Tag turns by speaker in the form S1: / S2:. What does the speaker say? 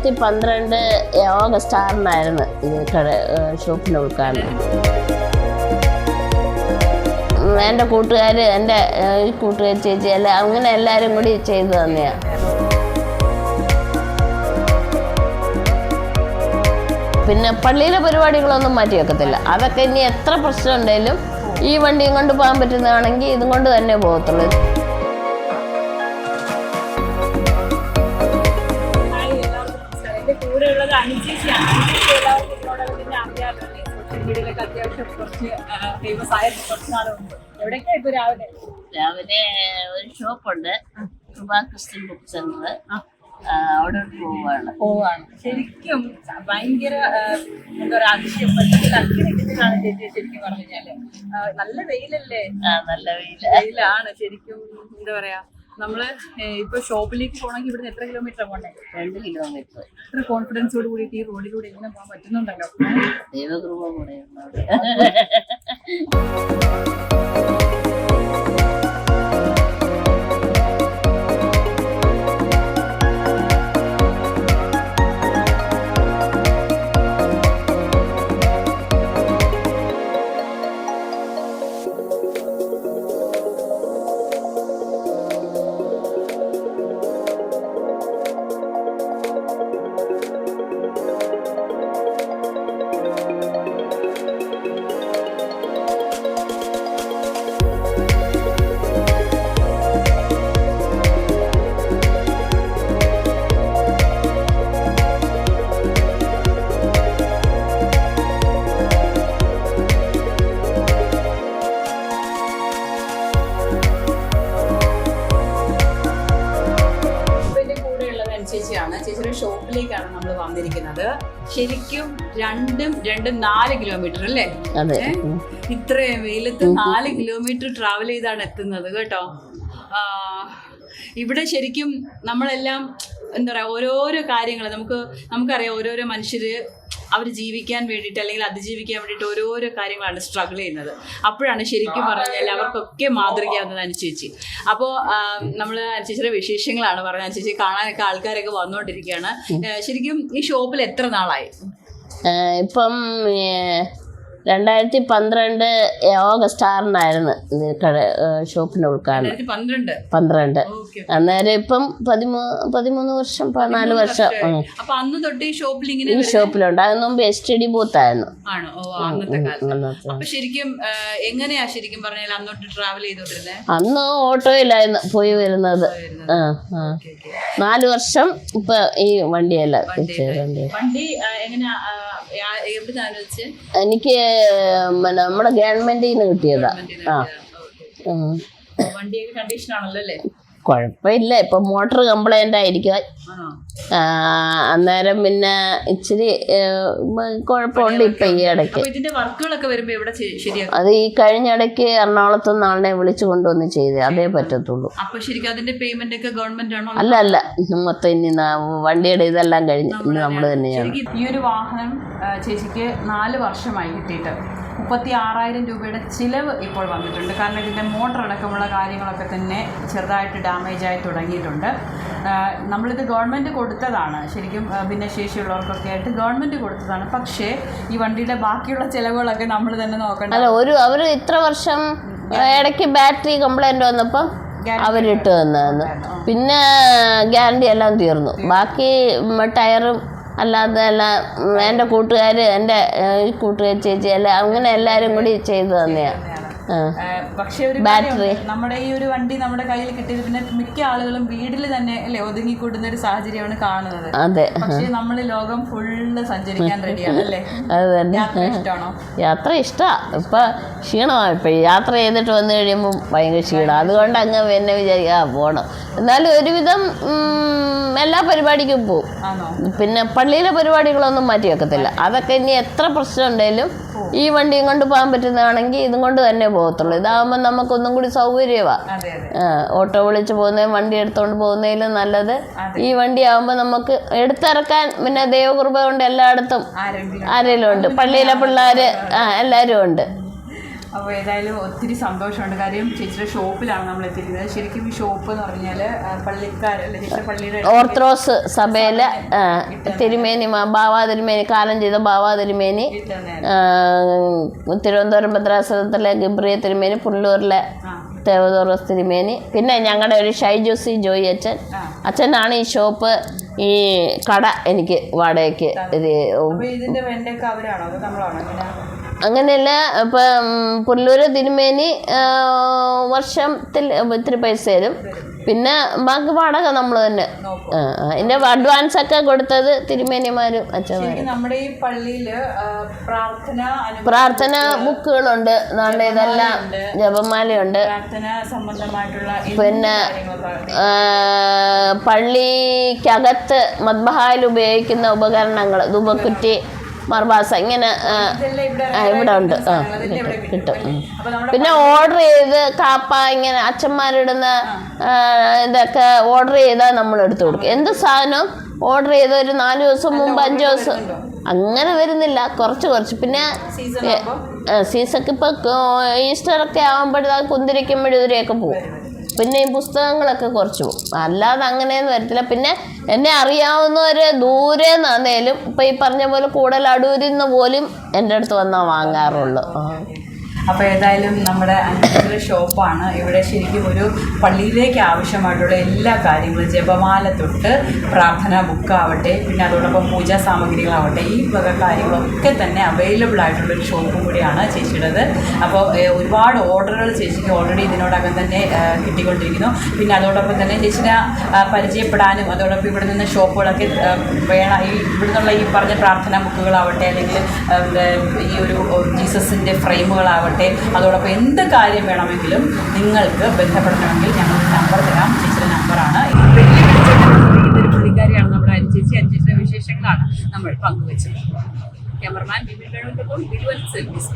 S1: രണ്ടായിരത്തി പന്ത്രണ്ട് ഓഗസ്റ്റ് ആറിനായിരുന്നു ഇത് കട ഷോപ്പിന്റെ ഉദ്ഘാടനം. എന്റെ കൂട്ടുകാർ എന്റെ കൂട്ടുകാർ ചേച്ചി എല്ലാം അങ്ങനെ എല്ലാവരും കൂടി ചെയ്തു തന്നെയാണ് പിന്നെ പള്ളിയിലെ പരിപാടികളൊന്നും മാറ്റി വെക്കത്തില്ല. അതൊക്കെ ഇനി എത്ര പ്രശ്നം ഉണ്ടെങ്കിലും ഈ വണ്ടിയും കൊണ്ട് പോകാൻ പറ്റുന്നതാണെങ്കിൽ ഇതും കൊണ്ട് തന്നെ പോകത്തുള്ളൂ.
S2: കൂടെയുള്ളത് അനുചേച്ചിയാണ് അനുചേച്ചി എല്ലാവർക്കും ഇതിനോടകം അറിയാമല്ലോ. സോഷ്യൽ മീഡിയയിലൊക്കെ അത്യാവശ്യം കുറച്ച് ഫേമസ് ഇപ്പൊ രാവിലെ?
S1: രാവിലെ ഒരു ഷോപ്പുണ്ട് കൃപാ ക്രിസ്ത്യൻ ബുക്ക് സെന്റർ അവിടെ പോവാണ്.
S2: പോവാണ്. ശരിക്കും ഭയങ്കര എന്താ പറയാ ചേച്ചി ശരിക്കും പറഞ്ഞു കഴിഞ്ഞാൽ. ആ, നല്ല വെയിലല്ലേ?
S1: നല്ല വെയില.
S2: വെയിലാണ് ശരിക്കും എന്താ പറയാ നമ്മൾ ഏ, ഇപ്പൊ ഷോപ്പിലേക്ക് പോകണമെങ്കിൽ ഇവിടുന്ന് എത്ര കിലോമീറ്റർ പോകണ്ടേ
S1: രണ്ട് കിലോമീറ്റർ.
S2: എത്ര കോൺഫിഡൻസോട് കൂടി ഈ റോഡിലൂടെ എങ്ങനെ പോകാൻ പറ്റുന്നുണ്ടല്ലോ?
S1: ദൈവകൃപ കൂടെ
S2: കൂടെ ചേച്ചിയാണ്. ചേച്ചിയുടെ ഷോപ്പിലേക്കാണ് നമ്മൾ വന്നിരിക്കുന്നത്. ശരിക്കും രണ്ടും രണ്ടും നാല് കിലോമീറ്റർ അല്ലേ? ഇത്രയും വെയിലത്ത് നാല് കിലോമീറ്റർ ട്രാവൽ ചെയ്താണ് എത്തുന്നത് കേട്ടോ. ഇവിടെ ശരിക്കും നമ്മളെല്ലാം എന്താ പറയാ ഓരോരോ കാര്യങ്ങൾ നമുക്ക് നമുക്കറിയാം ഓരോരോ മനുഷ്യര് അവർ ജീവിക്കാൻ വേണ്ടിയിട്ട് അല്ലെങ്കിൽ അതിജീവിക്കാൻ വേണ്ടിയിട്ട് ഓരോരോ കാര്യങ്ങളാണ് സ്ട്രഗിൾ ചെയ്യുന്നത്. അപ്പോഴാണ് ശരിക്കും പറഞ്ഞാൽ അവർക്കൊക്കെ മാതൃകയാവുന്നത് അനുചേച്ചി അപ്പോൾ നമ്മൾ അനുചേച്ചിയുടെ വിശേഷങ്ങളാണ് പറഞ്ഞത്. അനുചേച്ചി കാണാനൊക്കെ ആൾക്കാരൊക്കെ വന്നുകൊണ്ടിരിക്കുകയാണ്. ശരിക്കും ഈ ഷോപ്പിൽ എത്ര നാളായി?
S1: ഇപ്പം രണ്ടായിരത്തി പന്ത്രണ്ട് ഓഗസ്റ്റ് ആറിനായിരുന്നു ഷോപ്പിന്റെ കട
S2: രണ്ടായിരത്തി പന്ത്രണ്ട്.
S1: അന്നേരം ഇപ്പം പതിമൂ പതിമൂന്ന് വർഷം പതിനാല് വർഷം
S2: ഈ
S1: ഷോപ്പിലുണ്ട്. അതിന് മുമ്പ് എസ് ടി ഡി ബൂത്ത്
S2: ആയിരുന്നു ഓ അന്നത്തെ കാലത്ത്. ശരിക്കും എങ്ങനെയാ ശരിക്കും പറഞ്ഞാൽ അന്നോട്ട് ട്രാവൽ ചെയ്തോണ്ടിരുന്നത്
S1: അന്ന് ഓട്ടോയിലായിരുന്നു പോയി വരുന്നത്. നാല് വർഷം ഇപ്പൊ ഈ വണ്ടിയല്ല വണ്ടി
S2: എങ്ങനെയാ എവിടുന്നാണ് വെച്ച്?
S1: എനിക്ക് പിന്നെ നമ്മുടെ ഗവൺമെന്റിൽ നിന്ന് കിട്ടിയതാ. ആ. ഉം.
S2: വണ്ടിയൊക്കെ കണ്ടീഷൻ ആണല്ലോ അല്ലേ?
S1: കുഴപ്പമില്ല. ഇപ്പൊ മോട്ടർ കംപ്ലൈന്റ് ആയിരിക്കും.
S2: ആണോ?
S1: അന്നേരം പിന്നെ ഇച്ചിരി കുഴപ്പമുണ്ട് ഇപ്പൊ ഈ ഇടയ്ക്ക്. അത് ഈ കഴിഞ്ഞ ഇടയ്ക്ക് എറണാകുളത്ത് നാളിനെ വിളിച്ചു കൊണ്ടുവന്ന് ചെയ്ത്. അതേ പറ്റത്തുള്ളൂ. അല്ല അല്ല. മൊത്തം ഇനി വണ്ടിയുടെ ഇതെല്ലാം കഴിഞ്ഞ്. ഇന്ന് നമ്മൾ തന്നെയാണ്.
S2: ഈ ഒരു വാഹനം ചേച്ചിക്ക് നാല് വർഷമായി കിട്ടിയിട്ട്. മുപ്പത്തി ആറായിരം രൂപയുടെ ചിലവ് ഇപ്പോൾ വന്നിട്ടുണ്ട്. കാരണം ഇതിന്റെ മോട്ടർ അടക്കമുള്ള കാര്യങ്ങളൊക്കെ തന്നെ ചെറുതായിട്ട് ഡാമേജ് ആയി തുടങ്ങിയിട്ടുണ്ട്. നമ്മളിത് ഗവൺമെന്റ് കൊടുത്തതാണ്. ശരിക്കും ഭിന്നശേഷിയുള്ളവർക്കൊക്കെ ആയിട്ട് ഗവൺമെന്റ് കൊടുത്തതാണ്. പക്ഷേ ഈ വണ്ടിയുടെ ബാക്കിയുള്ള ചിലവുകളൊക്കെ നമ്മൾ തന്നെ നോക്കണം
S1: അല്ല ഒരു അവർ ഇത്ര വർഷം ഇടയ്ക്ക് ബാറ്ററി കംപ്ലൈന്റ് വന്നപ്പം അവരിട്ട് തന്നു പിന്നെ ഗ്യാരണ്ടി എല്ലാം തീർന്നു. ബാക്കി ടയറും അല്ലാതെ എല്ലാം എന്റെ കൂട്ടുകാർ എന്റെ കൂട്ടുകാർ ചേച്ചി എല്ലാം അങ്ങനെ എല്ലാവരും കൂടി ചെയ്തു തന്നെയാണ്
S2: പക്ഷേ ഒരു. നമ്മുടെ ഈ ഒരു വണ്ടി നമ്മുടെ കയ്യിൽ കിട്ടിയത് പിന്നെ മിക്ക ആളുകളും വീട്ടിൽ തന്നെ അല്ലേ ഒതുങ്ങിക്കൂടുന്ന ഒരു സാഹചര്യമാണ് കാണുന്നത്.
S1: അതെ.
S2: പക്ഷേ നമ്മൾ ലോകം ഫുള്ള് സഞ്ചരിക്കാൻ റെഡിയാണ് അല്ലേ?
S1: അത് തന്നെ.
S2: യാത്ര ഇഷ്ടമാണോ?
S1: യാത്ര ഇഷ്ടമാണ് ഇപ്പം ക്ഷീണമാണ്. ഇപ്പൊ യാത്ര ചെയ്തിട്ട് വന്നു കഴിയുമ്പോൾ ഭയങ്കര ക്ഷീണം. അതുകൊണ്ട് അങ്ങ് പിന്നെ വിചാരിക്കുക പോണം. എന്നാലും ഒരുവിധം എല്ലാ പരിപാടിക്കും പോവും.
S2: ആണോ?
S1: പിന്നെ പള്ളിയിലെ പരിപാടികളൊന്നും മാറ്റി വെക്കത്തില്ല. അതൊക്കെ ഇനി എത്ര പ്രശ്നം ഉണ്ടെങ്കിലും ഈ വണ്ടിയും കൊണ്ട് പോകാൻ പറ്റുന്നതാണെങ്കിൽ ഇതും കൊണ്ട് തന്നെ പോകത്തുള്ളൂ. ഇതാകുമ്പോൾ നമുക്കൊന്നും കൂടി സൗകര്യമാണ് ഓട്ടോ വിളിച്ച് പോകുന്നതും വണ്ടി എടുത്തുകൊണ്ട് പോകുന്നതിലും നല്ലത്. ഈ വണ്ടി ആകുമ്പോൾ നമുക്ക് എടുത്തിറക്കാൻ പിന്നെ ദൈവകൃപ കൊണ്ട് എല്ലായിടത്തും
S2: ആരെങ്കിലും
S1: ഉണ്ട്. പള്ളിയിലെ പിള്ളേർ എല്ലാവരും ഉണ്ട്.
S2: അപ്പോൾ ഏതായാലും ഒത്തിരി സന്തോഷമുണ്ട്. കാര്യം ചേച്ചിയുടെ ഷോപ്പിലാണ് നമ്മൾ എത്തിയിരിക്കുന്നത്. ശരിക്കും ഈ ഷോപ്പ് എന്ന് പറഞ്ഞാൽ പള്ളിക്കാർ അല്ലെ ചേച്ചിയുടെ പള്ളിയുടെ
S1: ഓർത്തഡോക്സ് സഭയിലെ തിരുമേനി ബാവാ തിരുമേനി കാലം ചെയ്ത ബാവാ തിരുമേനി തിരുവനന്തപുരം ഭദ്രാസനത്തിലെ ഗിബ്രിയ തിരുമേനി പുല്ലൂരിലെ തേവദോറസ് തിരുമേനി പിന്നെ ഞങ്ങളുടെ ഒരു ഷൈജോസി ജോയി അച്ഛൻ. അച്ഛനാണ് ഈ ഷോപ്പ് ഈ കട എനിക്ക് വാടകയ്ക്ക്
S2: ഇതിന്റെ
S1: അങ്ങനെയല്ല ഇപ്പം പുല്ലൂര് തിരുമേനി വർഷത്തിൽ ഇത്തിരി പൈസ തരും. പിന്നെ ബാക്കി വാടക നമ്മൾ തന്നെ. അതിന്റെ അഡ്വാൻസ് ഒക്കെ കൊടുത്തത് തിരുമേനിമാരും അച്ഛന്മാരും.
S2: നമ്മുടെ ഈ പള്ളിയിൽ പ്രാർത്ഥന
S1: പ്രാർത്ഥന ബുക്കുകളുണ്ട്. നാളെ ഇതെല്ലാം ജപമാലയുണ്ട്. പിന്നെ പള്ളിക്കകത്ത് മദ്ബഹായിൽ ഉപയോഗിക്കുന്ന ഉപകരണങ്ങൾ ധൂപക്കുറ്റി മർബാസ ഇങ്ങനെ
S2: ഇവിടെ
S1: ഉണ്ട്. ആ കിട്ടും പിന്നെ ഓർഡർ ചെയ്ത് കാപ്പ ഇങ്ങനെ അച്ഛന്മാരിടുന്ന ഇതൊക്കെ ഓർഡർ ചെയ്താൽ നമ്മൾ എടുത്തു കൊടുക്കും. എന്ത് സാധനവും ഓർഡർ ചെയ്ത് ഒരു നാല് ദിവസം മുമ്പ് അഞ്ച് ദിവസം അങ്ങനെ വരുന്നില്ല. കുറച്ച് കുറച്ച്. പിന്നെ
S2: സീസൺ
S1: സീസൊക്കെ ഇപ്പോൾ ഈസ്റ്ററൊക്കെ ആകുമ്പോഴത്തേക്ക് കുന്തിരിക്കും മെഴുതിരിയൊക്കെ പോകും പിന്നെ ഈ പുസ്തകങ്ങളൊക്കെ കുറച്ച് പോകും അല്ലാതെ അങ്ങനെയൊന്നും വരത്തില്ല. പിന്നെ എന്നെ അറിയാവുന്നവർ ദൂരെ നിന്നേലും ഇപ്പം ഈ പറഞ്ഞ പോലെ കൂടുതൽ അടൂരിൽ നിന്ന് പോലും എന്റെ അടുത്ത് വന്നാൽ വാങ്ങാറുള്ളൂ.
S2: അപ്പോൾ ഏതായാലും നമ്മുടെ അനുഭവ ഷോപ്പാണ്. ഇവിടെ ശരിക്കും ഒരു പള്ളിയിലേക്ക് ആവശ്യമായിട്ടുള്ള എല്ലാ കാര്യങ്ങളും ജപമാല തൊട്ട് പ്രാർത്ഥന ബുക്കാവട്ടെ പിന്നെ അതോടൊപ്പം പൂജാ സാമഗ്രികളാവട്ടെ ഈ വക കാര്യങ്ങളൊക്കെ തന്നെ അവൈലബിൾ ആയിട്ടുള്ളൊരു ഷോപ്പും കൂടിയാണ് ചേച്ചിയുടേത്. അപ്പോൾ ഒരുപാട് ഓർഡറുകൾ ചേച്ചിക്ക് ഓൾറെഡി ഇതിനോടകം തന്നെ കിട്ടിക്കൊണ്ടിരിക്കുന്നു. പിന്നെ അതോടൊപ്പം തന്നെ ചേച്ചിനെ പരിചയപ്പെടാനും അതോടൊപ്പം ഇവിടെ നിന്ന് ഷോപ്പുകളൊക്കെ വേണം ഈ ഇവിടുന്നുള്ള ഈ പറഞ്ഞ പ്രാർത്ഥനാ ബുക്കുകളാവട്ടെ അല്ലെങ്കിൽ ഈ ഒരു ജീസസിന്റെ ഫ്രെയിമുകളാവട്ടെ അതോടൊപ്പം എന്ത് കാര്യം വേണമെങ്കിലും നിങ്ങൾക്ക് ബന്ധപ്പെടണമെങ്കിൽ ഞങ്ങൾ നമ്പർ തരാം. ചേച്ചിയുടെ നമ്പറാണ്. ഒരു പുള്ളിക്കാരിയാണ് നമ്മുടെ അനുചേച്ചി അനുചേച്ചിയുടെ വിശേഷങ്ങളാണ് നമ്മൾ പങ്കുവച്ചത്. ക്യാമറമാൻ ബിബിൻ വേണുവിനൊപ്പം ബിലുവൽ സർവീസ്